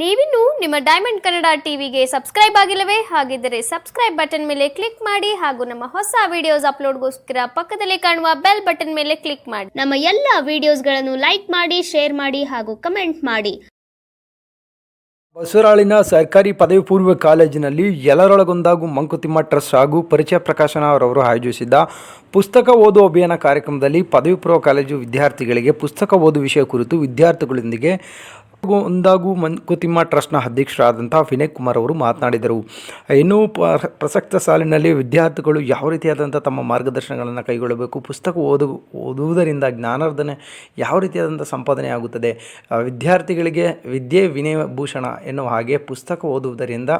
ನೀವಿನ್ನು ನಿಮ್ಮ ಡೈಮಂಡ್ ಕನ್ನಡ ಟಿವಿಗೆ ಸಬ್ಸ್ಕ್ರೈಬ್ ಆಗಿಲ್ಲವೇ? ಹಾಗಿದ್ದರೆ ಸಬ್ಸ್ಕ್ರೈಬ್ ಬಟನ್ ಮೇಲೆ ಕ್ಲಿಕ್ ಮಾಡಿ ಹಾಗೂ ನಮ್ಮ ಹೊಸ ವಿಡಿಯೋಸ್ ಅಪ್ಲೋಡ್ಗೋಸ್ಕರ ಪಕ್ಕದಲ್ಲಿ ಕಾಣುವ ಬೆಲ್ ಬಟನ್ ಮೇಲೆ ಕ್ಲಿಕ್ ಮಾಡಿ. ನಮ್ಮ ಎಲ್ಲ ವಿಡಿಯೋಸ್ಗಳನ್ನು ಲೈಕ್ ಮಾಡಿ ಶೇರ್ ಮಾಡಿ ಹಾಗೂ ಕಮೆಂಟ್ ಮಾಡಿ. ಬಸವರಾಳಿನ ಸರ್ಕಾರಿ ಪದವಿ ಪೂರ್ವ ಕಾಲೇಜಿನಲ್ಲಿ ಎಲ್ಲರೊಳಗೊಂದಾಗು ಮಂಕುತಿಮ್ಮ ಟ್ರಸ್ಟ್ ಹಾಗೂ ಪರಿಚಯ ಪ್ರಕಾಶನ ಅವರವರು ಆಯೋಜಿಸಿದ್ದ ಪುಸ್ತಕ ಓದು ಅಭಿಯಾನ ಕಾರ್ಯಕ್ರಮದಲ್ಲಿ ಪದವಿ ಪೂರ್ವ ಕಾಲೇಜು ವಿದ್ಯಾರ್ಥಿಗಳಿಗೆ ಪುಸ್ತಕ ಓದು ವಿಷಯ ಕುರಿತು ವಿದ್ಯಾರ್ಥಿಗಳೊಂದಿಗೆ ಒಂದಾಗು ಮಂಕುತಿಮ್ಮ ಟ್ರಸ್ಟ್ನ ಅಧ್ಯಕ್ಷರಾದಂಥ ವಿನಯ್ ಕುಮಾರ್ ಅವರು ಮಾತನಾಡಿದರು. ಇನ್ನು ಪ್ರಸಕ್ತ ಸಾಲಿನಲ್ಲಿ ವಿದ್ಯಾರ್ಥಿಗಳು ಯಾವ ರೀತಿಯಾದಂಥ ತಮ್ಮ ಮಾರ್ಗದರ್ಶನಗಳನ್ನು ಕೈಗೊಳ್ಳಬೇಕು, ಪುಸ್ತಕ ಓದು ಓದುವುದರಿಂದ ಜ್ಞಾನಾರ್ಧನೆ ಯಾವ ರೀತಿಯಾದಂಥ ಸಂಪಾದನೆ ಆಗುತ್ತದೆ ವಿದ್ಯಾರ್ಥಿಗಳಿಗೆ ವಿದ್ಯೆ ವಿನಯಭೂಷಣ ಎನ್ನುವ ಹಾಗೆ ಪುಸ್ತಕ ಓದುವುದರಿಂದ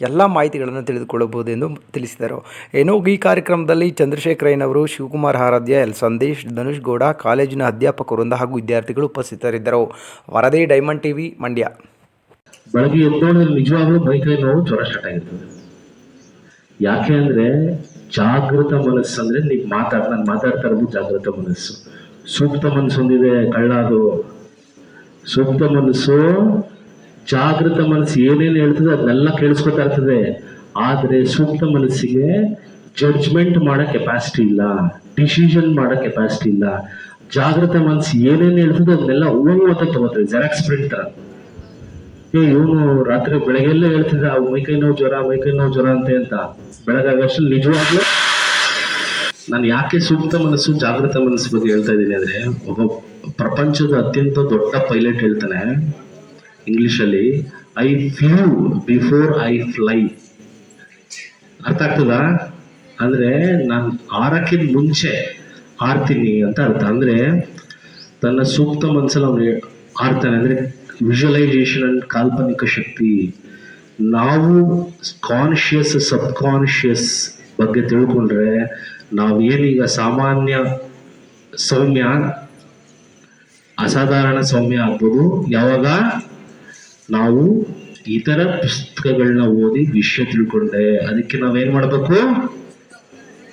ಎಲ್ಲ ಮಾಹಿತಿಗಳನ್ನು ತಿಳಿದುಕೊಳ್ಳಬಹುದು ಎಂದು ತಿಳಿಸಿದರು. ಏನೋ ಈ ಕಾರ್ಯಕ್ರಮದಲ್ಲಿ ಚಂದ್ರಶೇಖರಯ್ಯನವರು ಶಿವಕುಮಾರ್ ಆರಾಧ್ಯ ಎಲ್ ಸಂದೇಶ್, ಧನುಷ್ ಗೌಡ, ಕಾಲೇಜಿನ ಅಧ್ಯಾಪಕರಿಂದ ಹಾಗೂ ವಿದ್ಯಾರ್ಥಿಗಳು ಉಪಸ್ಥಿತರಿದ್ದರು. ವರದಿ ಡೈಮಂಡ್ ಟಿವಿ ಮಂಡ್ಯ. ಬೆಳಗ್ಗೆ ಎದ್ದು ನೋಡಿದ್ರೆ ನಿಜವಾಗ್ಲೂ ಮೈಕೈ ನೋವು ಜ್ವರ ಸ್ಟಾರ್ಟ್ ಆಗಿರ್ತದೆ. ಯಾಕೆ ಅಂದ್ರೆ ಜಾಗೃತ ಮನಸ್ಸು ಅಂದ್ರೆ ನೀವು ಮಾತಾಡ್, ನಾನು ಮಾತಾಡ್ತಾ ಇರೋದು ಜಾಗೃತ ಮನಸ್ಸು. ಸೂಕ್ತ ಮನಸ್ಸು ಒಂದಿದೆ ಕಳ್ಳ ಅದು. ಸೂಕ್ತ ಮನಸ್ಸು, ಜಾಗೃತ ಮನಸ್ಸು ಏನೇನು ಹೇಳ್ತದೆ ಅದನ್ನೆಲ್ಲ ಕೇಳಿಸ್ಕೊತಾ ಇರ್ತದೆ. ಆದ್ರೆ ಸೂಕ್ತ ಮನಸ್ಸಿಗೆ ಜಡ್ಜ್ಮೆಂಟ್ ಮಾಡೋ ಕೆಪಾಸಿಟಿ ಇಲ್ಲ. ಡಿಸಿಷನ್ ಮಾಡೋ ಕೆಪಾಸಿಟಿ ಇಲ್ಲ. ಜಾಗೃತ ಮನಸ್ಸು ಏನೇನು ಹೇಳ್ತದೆ ಅದನ್ನೆಲ್ಲ ಹೂವು ಅಂತ ತಗೋತದೆ ಜೆರಾಕ್ಸ್ ಪ್ರಿಂಟ್ ತರ. ಏ, ಇವನು ರಾತ್ರಿ ಬೆಳಗ್ಗೆಲ್ಲ ಅವ್ ಮೈಕೈ ನೋವು ಜ್ವರ ಮೈಕೈ ನೋವು ಜ್ವರ ಅಂತ ಅಂತ. ಬೆಳಗಾಗಷ್ಟು ನಿಜವಾಗ್ಲೂ ನಾನು ಯಾಕೆ ಸೂಕ್ತ ಮನಸ್ಸು ಜಾಗೃತ ಮನಸ್ಸು ಬಗ್ಗೆ ಹೇಳ್ತಾ ಇದ್ದೀನಿ ಅಂದ್ರೆ, ಒಬ್ಬ ಪ್ರಪಂಚದ ಅತ್ಯಂತ ದೊಡ್ಡ ಪೈಲಟ್ ಹೇಳ್ತಾನೆ ಇಂಗ್ಲಿಷಲ್ಲಿ, I flew before I fly. ಅರ್ಥ ಆಗ್ತದ? ಅಂದ್ರೆ ನಾನು ಹಾರಕ್ಕಿಂತ ಮುಂಚೆ ಹಾರ್ತೀನಿ ಅಂತ ಅರ್ಥ. ಅಂದ್ರೆ ತನ್ನ ಸೂಕ್ತ ಮನಸ್ಸಲ್ಲಿ ಅವನು ಹಾರ್ತಾನೆ ಅಂದ್ರೆ ವಿಜುವಲೈಸೇಷನ್ ಅಂಡ್ ಕಾಲ್ಪನಿಕ ಶಕ್ತಿ. ನಾವು ಕಾನ್ಷಿಯಸ್ ಸಬ್ ಕಾನ್ಶಿಯಸ್ ಬಗ್ಗೆ ತಿಳ್ಕೊಂಡ್ರೆ ನಾವು ಏನೀಗ ಸಾಮಾನ್ಯ ಸೌಮ್ಯ, ಅಸಾಧಾರಣ ಸೌಮ್ಯ ಆಗ್ಬೋದು. ಯಾವಾಗ? ನಾವು ಇತರ ಪುಸ್ತಕಗಳನ್ನ ಓದಿ ವಿಷಯ ತಿಳ್ಕೊಂಡೆ. ಅದಕ್ಕೆ ನಾವೇನ್ ಮಾಡ್ಬೇಕು?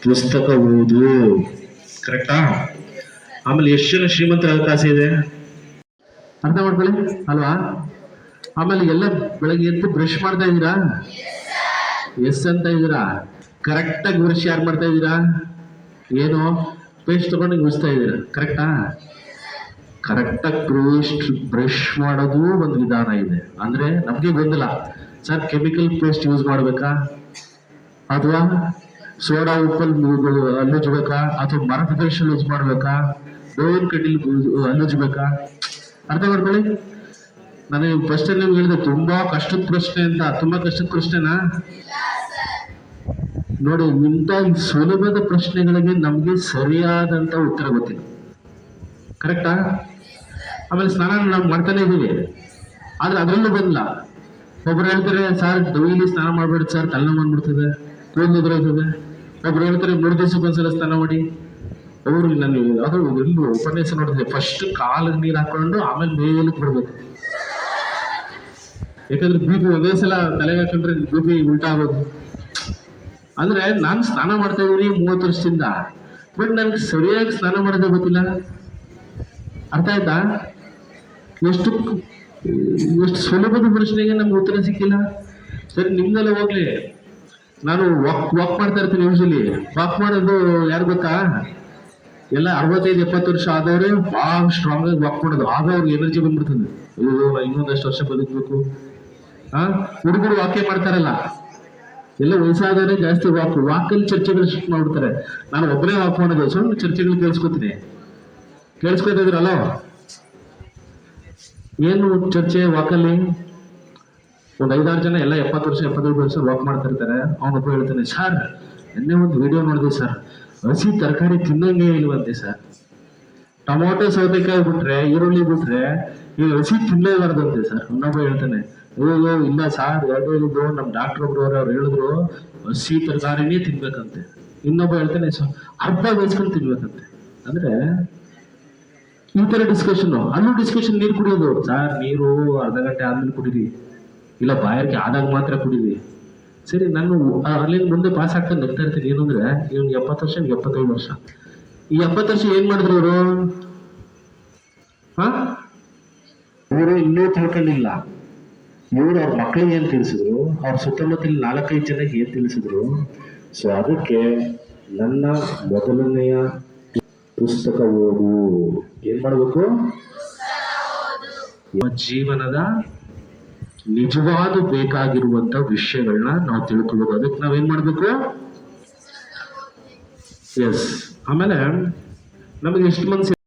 ಪುಸ್ತಕ ಓದು. ಕರೆಕ್ಟಾ? ಆಮೇಲೆ ಎಷ್ಟು ಜನ ಶ್ರೀಮಂತರ ಅವಕಾಶ ಇದೆ? ಅರ್ಥ ಮಾಡ್ಕೊಳ್ಳಿ, ಅಲ್ವಾ? ಆಮೇಲೆ ಎಲ್ಲ ಬೆಳಗ್ಗೆ ಎದ್ದು ಬ್ರಷ್ ಮಾಡ್ತಾ ಇದ್ದೀರಾ? ಎಸ್ ಅಂತ ಇದ್ದೀರಾ? ಕರೆಕ್ಟಾಗಿ ಬ್ರಷ್ ಯಾರು ಮಾಡ್ತಾ ಇದ್ದೀರಾ? ಏನು? ಪೇಸ್ಟ್ ತಗೊಂಡು ಉಳಿಸ್ತಾ ಇದ್ದೀರಾ? ಕರೆಕ್ಟಾ ಕರೆಕ್ಟಾಗಿ ಪೇಸ್ಟ್ ಬ್ರಷ್ ಮಾಡೋದು ಒಂದು ವಿಧಾನ ಇದೆ. ಅಂದ್ರೆ ನಮಗೆ ಗೊತ್ತಿಲ್ಲ. ಸರ್ ಕೆಮಿಕಲ್ ಪೇಸ್ಟ್ ಯೂಸ್ ಮಾಡಬೇಕಾ? ಅಥವಾ ಸೋಡಾ ಉಪ್ಪಲ್ಲಿ ಅಲ್ಲಜ್ಬೇಕಾ? ಅಥವಾ ಮರದ ಪ್ರದೇಶದಲ್ಲಿ ಯೂಸ್ ಮಾಡಬೇಕಾ? ಬೇವಿನ ಕಡ್ಡಿಲಿ ಅಲ್ಲಜ್ಬೇಕಾ? ಅರ್ಥ ಮಾಡ್ಕೊಳ್ಳಿ? ನಾನು ಫಸ್ಟ್ ನಿಮ್ಗೆ ಹೇಳಿದೆ ತುಂಬಾ ಕಷ್ಟದ ಪ್ರಶ್ನೆ ಅಂತ, ತುಂಬಾ ಕಷ್ಟದ ಪ್ರಶ್ನೆನಾ? ನೋಡಿ, ಇಂಥ ಸುಲಭದ ಪ್ರಶ್ನೆಗಳಿಗೆ ನಮಗೆ ಸರಿಯಾದಂತ ಉತ್ತರ ಗೊತ್ತಿಲ್ಲ. ಕರೆಕ್ಟಾ ಆಮೇಲೆ ಸ್ನಾನ ನಾವು ಮಾಡ್ತಾನೆ ಇದ್ದೀವಿ. ಆದ್ರೆ ಅದರಲ್ಲೂ ಬಂದಿಲ್ಲ. ಒಬ್ರು ಹೇಳ್ತಾರೆ, ಸರ್ ಡೈಲಿ ಸ್ನಾನ ಮಾಡ್ಬೇಡಿ ಸರ್, ತಲೆನೋವು ಬಂದ್ಬಿಡ್ತದೆ ಕೂದಲು ಉದುರೋಯ್ತದೆ. ಒಬ್ರು ಹೇಳ್ತಾರೆ ಮೂರು ದಿವಸಕ್ಕೆ ಒಂದ್ಸಲ ಸ್ನಾನ ಮಾಡಿ. ಅವರು ನಾನು ಅದು ಒಂದು ಉಪನ್ಯಾಸ ನೋಡಿದ್ರೆ ಫಸ್ಟ್ ಕಾಲಿಗೆ ನೀರು ಹಾಕೊಂಡು ಆಮೇಲೆ ಮೇಲಕ್ಕೆ ಬಿಡ್ಬೇಕು ಯಾಕಂದ್ರೆ ಬಿ ಪಿ ಒಂದೇ ಸಲ ತಲೆಗೆ ಹಾಕೊಂಡ್ರೆ ಬಿ ಪಿ ಉಲ್ಟಾ ಆಗೋದು. ಅಂದ್ರೆ ನಾನು ಸ್ನಾನ ಮಾಡ್ತಾ ಇದ್ದೀನಿ ಮೂವತ್ತು ವರ್ಷದಿಂದ. ಬಟ್ ನನ್ಗೆ ಸರಿಯಾಗಿ ಸ್ನಾನ ಮಾಡೋದೇ ಗೊತ್ತಿಲ್ಲ. ಅರ್ಥ ಆಯ್ತಾ? ಎಷ್ಟು ಎಷ್ಟು ಸುಲಭದ ಪ್ರಶ್ನೆಗೆ ನಮ್ಗೆ ಉತ್ತರ ಸಿಕ್ಕಿಲ್ಲ. ಸರಿ ನಿಮ್ದೆಲ್ಲ ಹೋಗ್ಲಿ. ನಾನು ವಾಕ್ ವಾಕ್ ಮಾಡ್ತಾ ಇರ್ತೀನಿ ಯೂಶಲಿ ವಾಕ್ ಮಾಡೋದು ಯಾರು ಗೊತ್ತಾ? ಎಲ್ಲ ಅರವತ್ತೈದು, ಎಪ್ಪತ್ತು ವರ್ಷ ಆದವ್ರೆ ಭಾಳ ಸ್ಟ್ರಾಂಗ್ ಆಗಿ ವಾಕ್ ಮಾಡೋದು. ಆಗ ಅವ್ರಿಗೆ ಎನರ್ಜಿ ಬಂದ್ಬಿಡ್ತದೆ. ಅಯ್ಯೋ, ಇನ್ನೊಂದಷ್ಟು ವರ್ಷ ಬದುಕಬೇಕು. ಆ? ಹುಡುಗರು ವಾಕ್ಯ ಮಾಡ್ತಾರಲ್ಲ. ಎಲ್ಲ ವಯಸ್ಸಾದವರೇ ಜಾಸ್ತಿ ವಾಕ್ ವಾಕಲ್ಲಿ ಚರ್ಚೆಗಳು ಶಿಫ್ಟ್ ಮಾಡ್ಬಿಡ್ತಾರೆ. ನಾನು ಒಬ್ಬನೇ ವಾಕ್ ಮಾಡೋದು. ಸ್ವಲ್ಪ ಚರ್ಚೆಗಳು ಕೇಳಿಸ್ಕೊತೀನಿ. ಕೇಳಿಸ್ಕೊತಾ ಇದ್ರಲ್ಲ ಏನು ಚರ್ಚೆ ವಾಕಲ್ಲಿ ಒಂದು ಐದಾರು ಜನ ಎಲ್ಲ ಎಪ್ಪತ್ತು ವರ್ಷ, ಎಪ್ಪತ್ತೈದು ವರ್ಷ ವಾಕ್ ಮಾಡ್ತಾ ಇರ್ತಾರೆ. ಅವನೊಬ್ಬ ಹೇಳ್ತಾನೆ, ಸರ್, ನಿನ್ನೆ ಒಂದು ವಿಡಿಯೋ ನೋಡಿದೆ, ಸರ್. ಹಸಿ ತರಕಾರಿ ತಿನ್ನಂಗೆ ಇಲ್ವಂತೆ, ಸರ್. ಟೊಮೊಟೊ ಸೌತೆಕಾಯಿ ಬಿಟ್ರೆ, ಈರುಳ್ಳಿ ಬಿಟ್ರೆ, ಈ ಹಸಿ ತಿನ್ನಲೇಬಾರ್ದಂತೆ ಸರ್. ಇನ್ನೊಬ್ಬ ಹೇಳ್ತಾನೆ ಅಯ್ಯೋ ಇಲ್ಲ, ಸಾರ್. ಎರಡು ಹೇಳಿದ್ರು ನಮ್ಮ ಡಾಕ್ಟರ್ ಒಬ್ರು ಅವ್ರು ಅವ್ರು ಹೇಳಿದ್ರು, ಹಸಿ ತರಕಾರಿನೇ ತಿನ್ಬೇಕಂತೆ. ಇನ್ನೊಬ್ಬ ಹೇಳ್ತಾನೆ ಸರ್ ಅರ್ಧ ಬೇಯಿಸ್ಕೊಂಡು ತಿನ್ಬೇಕಂತೆ. ಅಂದ್ರೆ, ಈ ತರ ಡಿಸ್ಕಷನ್ ಅಲ್ಲೂ ಡಿಸ್ಕಷನ್ ನೀರು ಕುಡಿಯೋದು. ಸರ್, ನೀರು ಅರ್ಧ ಗಂಟೆ ಆದ್ಮೇಲೆ ಕುಡೀರಿ. ಇಲ್ಲ ಬಾಯಾರಿಕೆ ಆದಾಗ ಮಾತ್ರ ಕುಡಿವಿ ಸರಿ ನಾನು ಆ- ಅಲ್ಲಿಂದ ಮುಂದೆ ಪಾಸ್ ಆಗ್ತಾ ನಗ್ತಾ ಇರ್ತೀನಿ ಏನಂದ್ರೆ ಇವ್ನಿಗೆ ಎಪ್ಪತ್ತು ವರ್ಷ ಎಪ್ಪತ್ತೈದು ವರ್ಷ. ಈ ಎಪ್ಪತ್ತು ವರ್ಷ ಏನ್ ಮಾಡಿದ್ರು ಅವರು ಹಾ? ಇವರು ಇನ್ನೂ ತಿಳ್ಕೊಂಡಿಲ್ಲ. ಇವರು ಅವ್ರ ಮಕ್ಕಳಿಗೆ ಏನ್ ತಿಳಿಸಿದ್ರು? ಅವ್ರ ಸುತ್ತಮುತ್ತಲ ನಾಲ್ಕೈದು ಜನಕ್ಕೆ ಏನ್ ತಿಳಿಸಿದ್ರು? ಸೊ ಅದಕ್ಕೆ ನನ್ನ ಮೊದಲನೆಯ ಪುಸ್ತಕ ಓದು. ಏನ್ ಮಾಡ್ಬೇಕು? ನಿಮ್ಮ ಜೀವನದ ನಿಜವಾದ ಬೇಕಾಗಿರುವಂತ ವಿಷಯಗಳನ್ನ ನಾವು ತಿಳ್ಕೊಬೇಕು. ಅದಕ್ಕೆ ನಾವೇನ್ ಮಾಡ್ಬೇಕು? ಎಸ್ ಆಮೇಲೆ ನಮಗೆ ಎಷ್ಟು ಮನ್ಸು